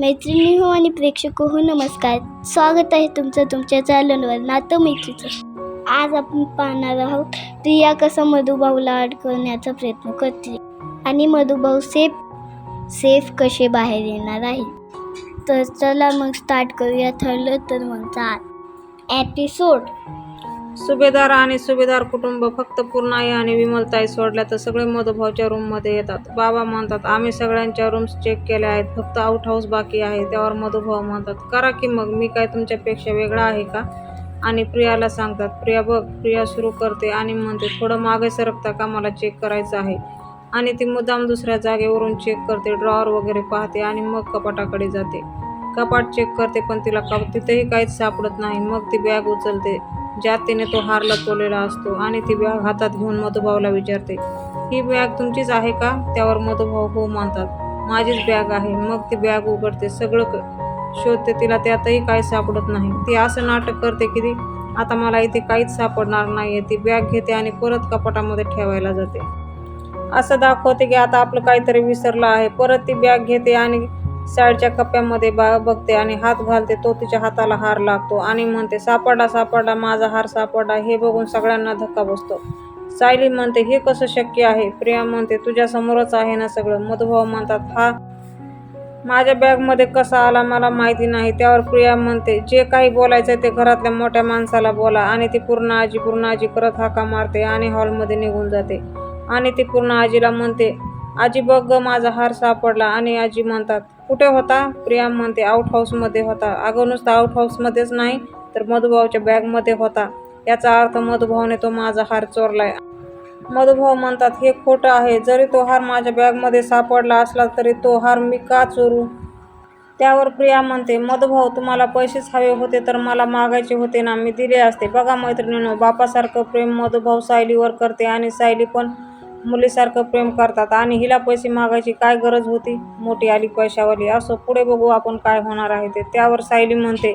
मैत्रिणी हो आणि प्रेक्षक हो, हो नमस्कार. स्वागत आहे तुमचं तुमच्या चॅनलवर नातं मैत्रीचं. आज आपण पाहणार आहोत प्रिया कसं मधुभाऊला अडकवण्याचा प्रयत्न करते आणि मधुभाऊ सेफ सेफ कसे बाहेर येणार आहे. तर चला मग स्टार्ट करूया ठरलं तर मग चाल. एपिसोड सुभेदार आणि सुभेदार कुटुंब फक्त पूर्णाई आणि विमलताई सोडल्या तर सगळे मधुभाऊच्या रूममध्ये येतात. बाबा म्हणतात आम्ही सगळ्यांच्या रूम्स चेक केल्या आहेत फक्त आउट हाऊस बाकी आहे त्यावर मधुभाऊ म्हणतात करा की मग मी काय तुमच्यापेक्षा वेगळा आहे का? आणि प्रियाला सांगतात प्रिया बघ प्रिया सुरू करते आणि म्हणते थोडं मागे सरकता का मला चेक करायचं आहे? आणि ती मुद्दाम दुसऱ्या जागेवरून चेक करते ड्रॉवर वगैरे पाहते आणि मग कपाटाकडे जाते. कपाट चेक करते पण तिला कप तिथेही काहीच सापडत नाही. मग ती बॅग उचलते. ज्यात तिने तो हार लपवलेला असतो आणि ती बॅग हातात घेऊन मधुभाऊला विचारते ही बॅग तुमचीच आहे का? त्यावर मधुभाऊ हो मानतात. माझीच बॅग आहे. मग ती बॅग उघडते. सगळं क- शोधते तिला त्यातही काही सापडत नाही. ती असं नाटक करते की ती आता मला इथे काहीच सापडणार नाही ती बॅग घेते आणि परत कपाटामध्ये ठेवायला जाते. असं दाखवते की आता आपलं काहीतरी विसरलं आहे. परत ती बॅग घेते आणि साईडच्या कप्प्यामध्ये बा बघते आणि हात घालते तो तिच्या हाताला हार लागतो आणि म्हणते सापडा सापडा माझा हार सापडा. हे बघून सगळ्यांना धक्का बसतो. सायली म्हणते हे कसं शक्य आहे? प्रिया म्हणते तुझ्या समोरच आहे ना सगळं. मधुभाऊ म्हणतात हा माझ्या बॅगमध्ये कसा आला मला माहिती नाही. त्यावर प्रिया म्हणते जे काही बोलायचं ते घरातल्या मोठ्या माणसाला बोला. आणि ती पूर्ण आजी पूर्ण आजी करत हाका मारते आणि हॉलमध्ये निघून जाते. आणि ती पूर्ण आजीला म्हणते आजी बघ ग माझा हार सापडला. आणि आजी म्हणतात कुठे होता? प्रिया म्हणते आउट हाऊसमध्ये होता. अगं नुसतं आउट हाऊसमध्येच नाही तर मधुभाऊच्या बॅगमध्ये होता. याचा अर्थ मधुभाऊने तो माझा हार चोरलाय. मधुभाऊ म्हणतात हे खोटं आहे. जरी तो हार माझ्या बॅगमध्ये सापडला असला तरी तो हार मी का चोरू? त्यावर प्रिया म्हणते मधुभाऊ तुम्हाला पैसेच हवे होते तर मला मागायचे होते ना. मी दिले असते. बघा मैत्रिणीनो बापासारखं प्रेम मधुभाऊ सायलीवर करते आणि सायली पण मुलीसारखं प्रेम करतात आणि हिला पैसे मागायची काय गरज होती? मोठी आली पैशावाली. असं पुढे बघू आपण काय होणार आहे ते. त्यावर सायली म्हणते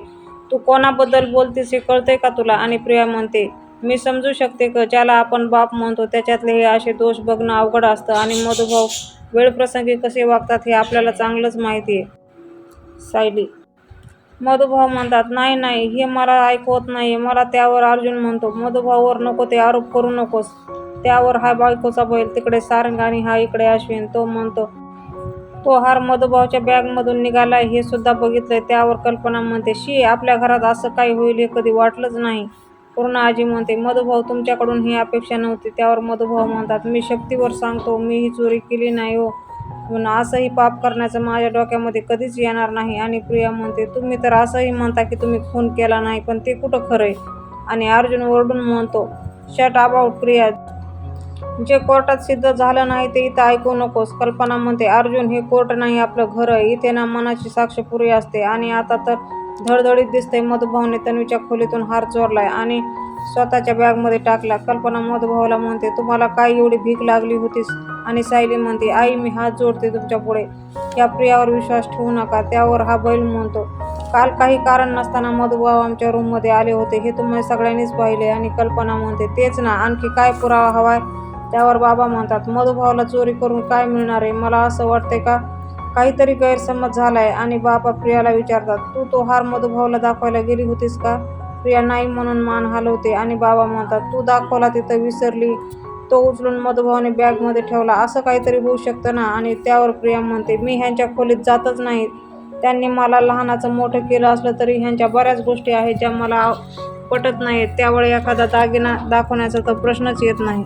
तू कोणाबद्दल बोलतेस हे कळते का तुला? आणि प्रिया म्हणते मी समजू शकते का? ज्याला आपण बाप म्हणतो त्याच्यातले हे असे दोष बघणं अवघड असतं आणि मधुभाऊ वेळप्रसंगी कसे वागतात हे आपल्याला चांगलंच माहिती आहे. सायली मधुभाऊ म्हणतात नाही नाही हे मला ऐकवत नाही मला त्यावर अर्जुन म्हणतो. मधुभाऊवर नको ते आरोप करू नकोस. त्यावर हा बायकोचा बैल तिकडे सारंग आणि हा इकडे अश्विन तो म्हणतो तो हार मधुभावच्या बॅगमधून निघालाय हे सुद्धा बघितलंय. त्यावर कल्पना म्हणते शी आपल्या घरात असं काही होईल हे कधी वाटलंच नाही. पूर्ण आजी म्हणते मधुभाऊ तुमच्याकडून ही अपेक्षा नव्हती. त्यावर मधुभाऊ म्हणतात मी शक्तीवर सांगतो मी ही चोरी केली नाही हो. पण असंही पाप करण्याचं माझ्या डोक्यामध्ये कधीच येणार नाही. आणि प्रिया म्हणते तुम्ही तर असंही म्हणता की तुम्ही खून केला नाही पण ते कुठं खरं आहे आणि अर्जुन ओरडून म्हणतो शट अबाउट प्रिया. जे कोर्टात सिद्ध झालं नाही ते इथं ऐकू नकोस. कल्पना म्हणते अर्जुन हे कोर्ट नाही आपलं घर आहे. इथे ना मनाची साक्ष पुरी असते. आणि आता तर धडधडीत दिसते मधुभावने तन्वीच्या खोलीतून हार चोरलाय आणि स्वतःच्या बॅगमध्ये टाकला. कल्पना मधुभावला म्हणते तुम्हाला काय एवढी भीक लागली होतीस? आणि सायली म्हणते आई मी हात जोडते तुमच्यापुढे. या प्रियावर विश्वास ठेवू नका. त्यावर हा बैल म्हणतो काल काही कारण नसताना मधुभाव आमच्या रूममध्ये आले होते. हे तुम्ही सगळ्यांनीच पाहिले. आणि कल्पना म्हणते तेच ना. आणखी काय पुरावा हवाय? त्यावर बाबा म्हणतात मधुभावला चोरी करून काय मिळणार आहे? मला असं वाटतंय का? काहीतरी गैरसमज झालाय. आणि बाबा प्रियाला विचारतात तू तो हार मधुभावला दाखवायला गेली होतीस का? प्रिया नाही म्हणून मान हलवते आणि बाबा म्हणतात तू दाखवला तिथं विसरली. तो उचलून मधुभावने बॅगमध्ये ठेवला. असं काहीतरी होऊ शकतं ना? आणि त्यावर प्रिया म्हणते मी ह्यांच्या खोलीत जातच नाही. त्यांनी मला लहानाचं मोठं केलं असलं तरी ह्यांच्या बऱ्याच गोष्टी आहेत ज्या मला पटत नाहीत. त्यावेळी एखादा दागिना दाखवण्याचा तर प्रश्नच येत नाही.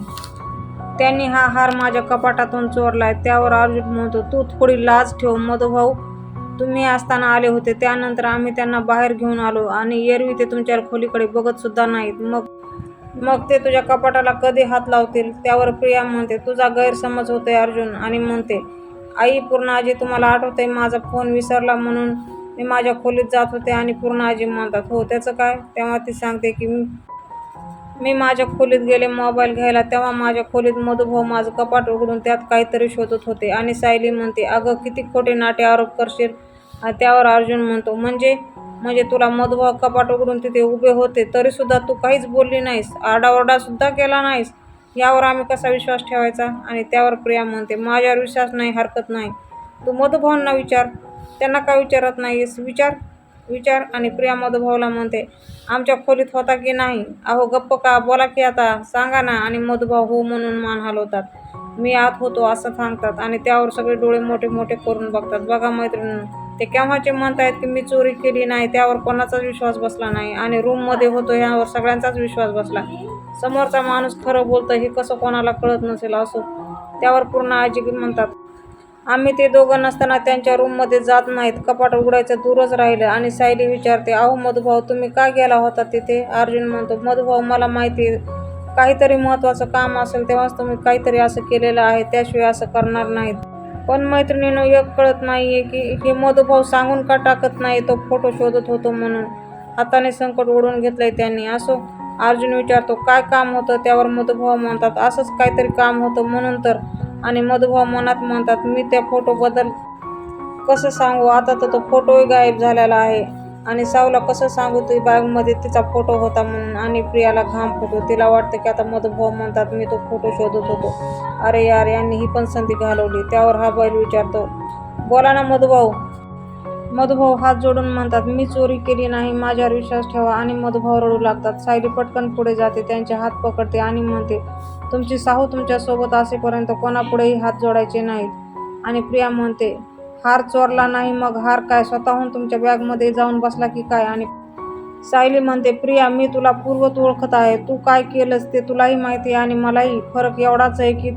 त्यांनी हा हार माझ्या कपाटातून चोरलाय. त्यावर अर्जुन म्हणतो तू थोडी लाज ठेव मधुभाऊ. तुम्ही असताना आले होते. त्यानंतर आम्ही त्यांना बाहेर घेऊन आलो आणि एरवी ते तुमच्या खोलीकडे बघत सुद्धा नाहीत. मग मग ते तुझ्या कपाटाला कधी हात लावतील? त्यावर प्रिया म्हणते तुझा गैरसमज होतोय अर्जुन. आणि म्हणते आई पूर्ण आजी तुम्हाला आठवतंय माझा फोन विसरला म्हणून मी माझ्या खोलीत जात होते आणि पूर्ण आजी म्हणतात हो त्याचं काय? तेव्हा ती सांगते की मी माझ्या खोलीत गेले मोबाईल घ्यायला. तेव्हा माझ्या खोलीत मधुभाऊ माझं कपाट उघडून त्यात काहीतरी शोधत होते. आणि सायली म्हणते अगं किती खोटे नाटे आरोप करशील? त्यावर अर्जुन म्हणतो म्हणजे म्हणजे तुला मधुभाऊ कपाट उघडून तिथे उभे होते तरीसुद्धा तू काहीच बोलली नाहीस आरडाओरडासुद्धा केला नाहीस. यावर आम्ही कसा विश्वास ठेवायचा? आणि त्यावर प्रिया म्हणते माझ्यावर विश्वास नाही हरकत नाही. तू मधुभाऊंना विचार. त्यांना का विचारत नाहीस? विचार विचार. आणि प्रिया मधुभाऊला म्हणते आमच्या खोलीत होता की नाही? अहो गप्प का? बोला की आता. सांगा ना. आणि मधुभाऊ हो म्हणून मान हलवतात. मी आत होतो असं सांगतात आणि त्यावर सगळे डोळे मोठे मोठे करून बघतात. बघा मैत्रिणी ते केव्हाचे म्हणतायत की मी चोरी केली नाही त्यावर कोणाचाच विश्वास बसला नाही आणि रूममध्ये होतो ह्यावर सगळ्यांचाच विश्वास बसला. समोरचा माणूस खरं बोलतं हे कसं कोणाला कळत नसेल असो? त्यावर पूर्ण आजी म्हणतात आम्ही ते दोघं नसताना त्यांच्या रूममध्ये जात नाहीत. कपाट उघडायचं दूरच राहिलं. आणि सायली विचारते अहो मधुभाऊ तुम्ही का गेला होता तिथे? अर्जुन म्हणतो मधुभाऊ मला माहिती आहे, काहीतरी महत्त्वाचं काम असेल तेव्हाच तुम्ही काहीतरी असं केलेलं आहे. त्याशिवाय असं करणार नाहीत. पण मैत्रिणीनं एक कळत नाही आहे की हे मधुभाऊ सांगून का टाकत नाही तो फोटो शोधत होतो म्हणून. हाताने संकट ओढून घेतलंय त्यांनी. असो अर्जुन विचारतो काय काम होतं? त्यावर मधुभाऊ म्हणतात असंच काहीतरी काम होतं म्हणून तर आणि मधुभाव मनात म्हणतात मी त्या फोटोबद्दल कसं सांगू? आता तर तो फोटोही गायब झालेला आहे. आणि सावला कसं सांगू? ती बॅगमध्ये तिचा फोटो होता म्हणून आणि प्रियाला घाम फुटतो. तिला वाटतं की आता मधुभाव म्हणतात मी तो फोटो शोधत होतो. अरे यार यांनी ही पण संधी घालवली. त्यावर हा बैल विचारतो. बोला ना मधुभाऊ. मधुभाऊ हात जोडून म्हणतात मी चोरी केली नाही माझ्यावर विश्वास ठेवा. आणि मधुभाऊ रडू लागतात. सायली पटकन पुढे जाते त्यांचे हात पकडते आणि म्हणते तुमची साहू तुमच्यासोबत असेपर्यंत कोणापुढेही हात जोडायचे नाहीत. आणि प्रिया म्हणते हार चोरला नाही मग हार काय? स्वतःहून तुमच्या बॅगमध्ये जाऊन बसला की काय? आणि सायली म्हणते प्रिया मी तुला पूर्वत ओळखत आहे. तू काय केलंस ते तुलाही माहिती आहे आणि मलाही फरक एवढाच आहे की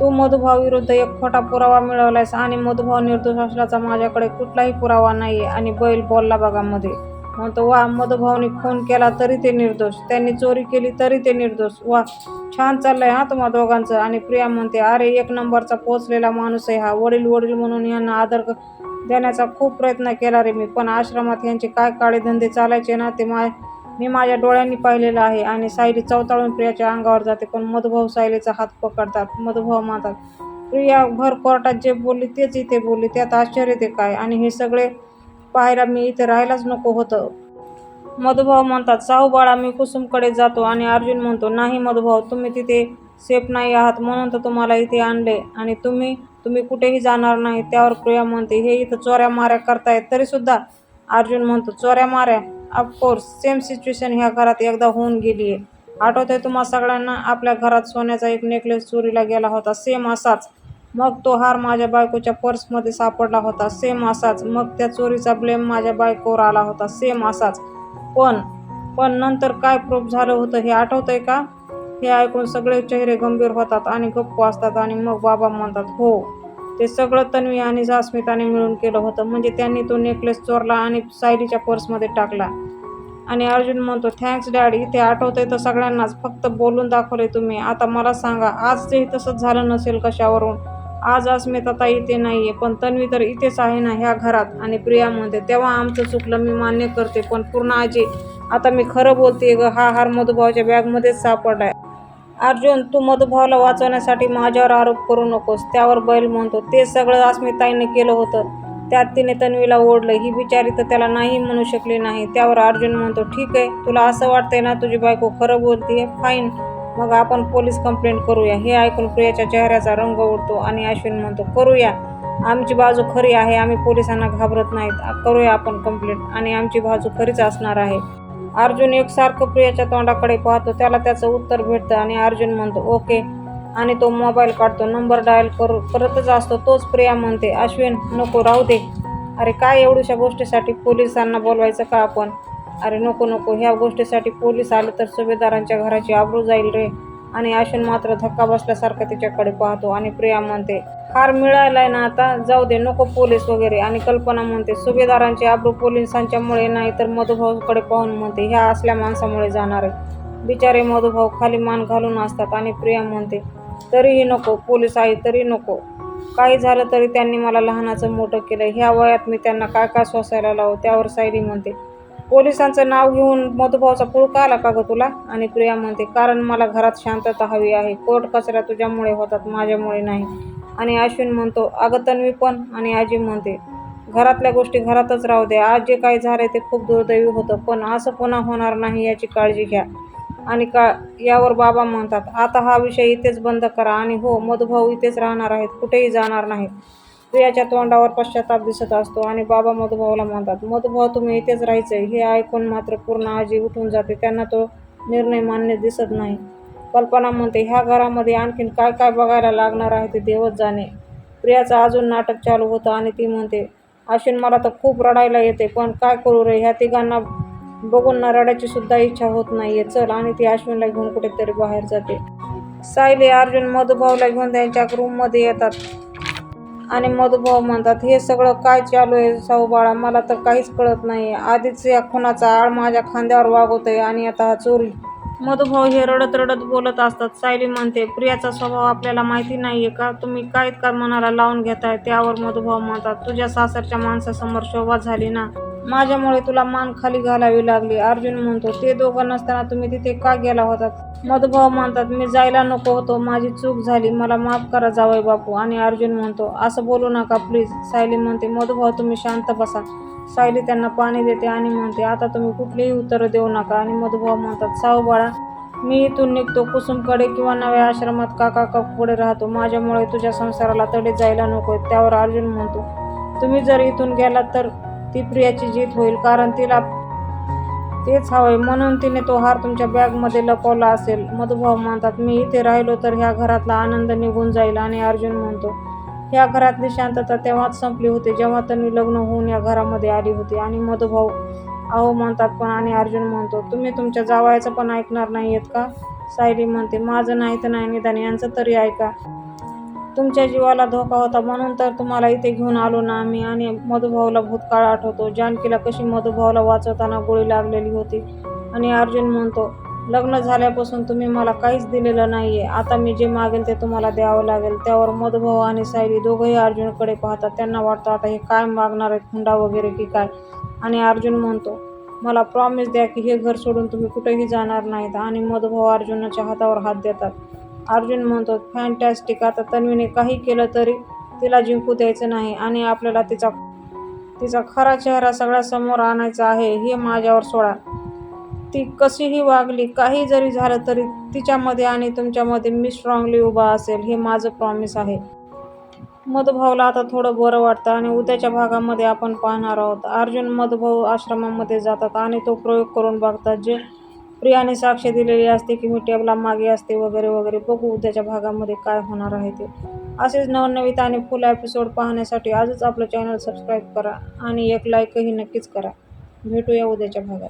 तू मधुभाव विरुद्ध एक खोटा पुरावा मिळवलायस आणि मधुभाव निर्दोष असल्याचा माझ्याकडे कुठलाही पुरावा नाही आणि बैल बोलला बघा मध्ये. म्हणतो वा मधुभाऊनी फोन केला तरी ते निर्दोष. त्यांनी चोरी केली तरी ते निर्दोष. वा छान चाललंय हा तुम्हा दोघांचं. आणि प्रिया म्हणते अरे एक नंबरचा पोचलेला माणूस आहे हा. वडील वडील म्हणून यांना आदर देण्याचा खूप प्रयत्न केला रे मी. पण आश्रमात यांचे काय काळे धंदे चालायचे ना ते मा मी माझ्या डोळ्यांनी पाहिलेलं आहे. आणि सायली चवताळून प्रियाच्या अंगावर जाते. पण मधुभाऊ सायलीचा हात पकडतात. मधुभाऊ म्हणतात प्रिया भर कोर्टात जे बोलली तेच इथे बोलली. त्यात आश्चर्य ते काय? आणि हे सगळे पाहायला मी इथे राहायलाच नको होतं. मधुभाऊ म्हणतात साहू बाळा मी कुसुमकडे जातो आणि अर्जुन म्हणतो नाही मधुभाऊ तुम्ही तिथे सेफ नाही आहात म्हणून तर तुम्हाला इथे आणले. आणि तुम्ही तुम्ही कुठेही जाणार नाही त्यावर प्रिया म्हणते हे इथं चोऱ्या माऱ्या करतायत तरीसुद्धा अर्जुन म्हणतो चोऱ्या माऱ्या? ऑफकोर्स सेम सिच्युएशन ह्या घरात एकदा होऊन गेली आहे आठवत आहे तुम्हा सगळ्यांना आपल्या घरात सोन्याचा एक नेकलेस चोरीला गेला होता सेम असाच. मग तो हार माझ्या बायकोच्या पर्समध्ये सापडला होता. सेम असाच. मग त्या चोरीचा ब्लेम माझ्या बायकोवर आला होता. सेम असाच. पण पण नंतर काय प्रूफ झालं होतं हे आठवतंय का? हे ऐकून सगळे चेहरे गंभीर होतात आणि गप्प असतात आणि मग बाबा म्हणतात हो ते सगळं तन्वी आणि जास्मिताने मिळून केलं होतं. म्हणजे त्यांनी तो नेकलेस चोरला आणि सायलीच्या पर्समध्ये टाकला. आणि अर्जुन म्हणतो थँक्स डॅडी ते आठवतंय तर सगळ्यांनाच. फक्त बोलून दाखवले तुम्ही. आता मला सांगा आज तेही तसंच झालं नसेल कशावरून? आज अस्मिताता इथे नाही आहे पण तन्वी तर इथेच आहे ना ह्या घरात आणि प्रिया म्हणते तेव्हा आमचं चुकलं मी मान्य करते पण पूर्ण आजी आता मी खरं बोलते ग हा हार मधुभावाच्या बॅगमध्येच सापडलाय. अर्जुन तू मधुभावाला वाचवण्यासाठी माझ्यावर आरोप करू नकोस त्यावर बैल म्हणतो ते सगळं अस्मिताईने केलं होतं त्यात तिने तन्वीला ओढलं ही बिचारी तर त्याला नाही म्हणू शकली नाही त्यावर अर्जुन म्हणतो ठीक आहे तुला असं वाटतंय ना तुझी बायको खरं बोलतीये? फाईन मग आपण पोलीस कंप्लेंट करूया. हे ऐकून प्रियाच्या चेहऱ्याचा रंग उडतो आणि अश्विन म्हणतो करूया. आमची बाजू खरी आहे आम्ही पोलिसांना घाबरत नाहीत. करूया आपण कंप्लेंट आणि आमची बाजू खरीच असणार आहे. अर्जुन एकसारखं प्रियाच्या तोंडाकडे पाहतो. त्याला त्याचं उत्तर भेटतं आणि अर्जुन म्हणतो ओके. आणि तो मोबाईल काढतो. नंबर डायल करू करतच असतो. तोच प्रिया म्हणते अश्विन नको राहू दे. अरे काय एवढ्याशा गोष्टीसाठी पोलिसांना बोलवायचं का आपण? अरे नको नको ह्या गोष्टीसाठी पोलीस आले तर सुभेदारांच्या घराची आबरू जाईल रे. आणि अश्विन मात्र धक्का बसल्यासारखं तिच्याकडे पाहतो आणि प्रिया म्हणते हार मिळालाय ना आता जाऊ दे नको पोलीस वगैरे. आणि कल्पना म्हणते सुभेदारांची आबरू पोलिसांच्यामुळे नाही तर मधुभाऊकडे पाहून म्हणते ह्या असल्या माणसामुळे जाणार आहे. बिचारे मधुभाऊ खाली मान घालून असतात आणि प्रिया म्हणते तरीही नको पोलीस आहे तरी नको. काही झालं तरी त्यांनी मला लहानाचं मोठं केलं. ह्या वयात मी त्यांना काय काय सोसायला लावू? त्यावर सायली म्हणते पोलिसांचं नाव घेऊन मधुभावचा पुळका आला का ग तुला? आणि प्रिया म्हणते कारण मला घरात शांतता हवी आहे. कोर्ट कचऱ्या तुझ्यामुळे होतात माझ्यामुळे नाही. आणि अश्विन म्हणतो अगं तन्वी पण. आणि आजी म्हणते घरातल्या गोष्टी घरातच राहू दे. आज जे काही झाले ते खूप दुर्दैवी होतं पण असं पुन्हा होणार नाही याची काळजी घ्या. आणि का यावर बाबा म्हणतात आता हा विषय इथेच बंद करा. आणि हो मधुभाऊ इथेच राहणार आहेत कुठेही जाणार नाहीत. स्त्रियाच्या तोंडावर पश्चाताप दिसत असतो आणि बाबा मधुभाऊला म्हणतात मधुभाऊ तुम्ही इथेच राहायचंय. हे ऐकून मात्र पूर्ण आजी उठून जाते. त्यांना तो निर्णय मान्य दिसत नाही. कल्पना म्हणते ह्या घरामध्ये आणखीन काय काय बघायला लागणार आहे ते देवच जाणे. प्रियाचं अजून नाटक चालू होतं आणि ती म्हणते अश्विन मला तर खूप रडायला येते पण काय करू रे? ह्या तिघांना बघून ना रडायची सुद्धा इच्छा होत नाहीये. चल आणि ती अश्विनला घेऊन कुठेतरी बाहेर जाते. सायली अर्जुन मधुभाऊला घेऊन त्यांच्या रूममध्ये येतात. आणि मधुभाऊ म्हणतात हे सगळं काय चालू आहे साऊ बाळा? मला तर काहीच कळत नाही आधीच या खुनाचा आळ माझ्या खांद्यावर वागवतोय आणि आता हा चोरी. मधुभाऊ हे रडत रडत बोलत असतात. सायली म्हणते प्रियाचा स्वभाव आपल्याला माहिती नाहीये का? तुम्ही काय इतका मनाला लावून घेताय? त्यावर मधुभाऊ म्हणतात तुझ्या सासरच्या माणसासमोर शोभा झाली ना? माझ्यामुळे तुला मान खाली घालावी लागली. अर्जुन म्हणतो ते दोघं नसताना तुम्ही तिथे का गेला होतात? मधुभाव म्हणतात मी जायला नको होतो. माझी चूक झाली. मला माफ करा जावई बापू. आणि अर्जुन म्हणतो असं बोलू नका प्लीज सायली म्हणते मधुभाव तुम्ही शांत बसा. सायली त्यांना पाणी देते आणि म्हणते आता तुम्ही कुठलीही उत्तरं देऊ नका. आणि मधुभाव म्हणतात साऊ बाळा मी इथून निघतो. कुसुमकडे किंवा नव्या आश्रमात काका पुढे राहतो. माझ्यामुळे तुझ्या संसाराला तडे जायला नको त्यावर अर्जुन म्हणतो तुम्ही जर इथून गेलात तर ती प्रियाची जीत होईल कारण तिला तेच हवंय. म्हणून तिने तो हार तुमच्या बॅगमध्ये लपवला असेल. मधुभाऊ म्हणतात मी इथे राहिलो तर ह्या घरातला आनंद निघून जाईल आणि अर्जुन म्हणतो ह्या घरातली शांतता तेव्हाच संपली होती जेव्हा त्यांनी लग्न होऊन या घरामध्ये आली होती. आणि मधुभाऊ अहो म्हणतात पण आणि अर्जुन म्हणतो तुम्ही तुमच्या जावायचं पण ऐकणार नाही आहेत का? सायली म्हणते माझं नाही तर नाही निदान यांचं तरी ऐका. तुमच्या जीवाला धोका होता म्हणून तर तुम्हाला इथे घेऊन आलो ना आम्ही. आणि मधुभाऊला भूतकाळ आठवतो. जानकीला कशी मधुभाऊला वाचवताना गोळी लागलेली होती. आणि अर्जुन म्हणतो लग्न झाल्यापासून तुम्ही मला काहीच दिलेलं नाही आहे आता मी जे मागेल ते तुम्हाला द्यावं लागेल. त्यावर मधुभाऊ आणि सायली दोघंही अर्जुनकडे पाहतात. त्यांना वाटतं आता हे काय मागणार आहेत हुंडा वगैरे की काय? आणि अर्जुन म्हणतो मला प्रॉमिस द्या की हे घर सोडून तुम्ही कुठेही जाणार नाहीत. आणि मधुभाऊ अर्जुनाच्या हातावर हात देतात. अर्जुन म्हणतो फॅन्टॅस्टिक आता तन्वीने काही केलं तरी तिला जिंकू द्यायचं नाही आणि आपल्याला तिचा तिचा खरा चेहरा सगळ्यासमोर आणायचा आहे हे माझ्यावर सोडा. ती कशीही वागली काही जरी झालं तरी तिच्यामध्ये आणि तुमच्यामध्ये मी स्ट्रॉंगली उभा असेल हे माझं प्रॉमिस आहे. मधुभाऊला आता थोडं बरं वाटतं आणि उद्याच्या भागामध्ये आपण पाहणार आहोत. अर्जुन मधुभाऊ आश्रमामध्ये जातात आणि तो प्रयोग करून बघतात जे प्रियाने साक्ष दिलेली असते की मी टेबला मागे असते वगैरे वगैरे. बघू उद्याच्या भागामध्ये काय होणार आहे ते. असेच नवनवीत आणि फुल एपिसोड पाहण्यासाठी आजच आपलं चॅनल सबस्क्राईब करा आणि एक लाईकही नक्कीच करा. भेटूया उद्याच्या भागात.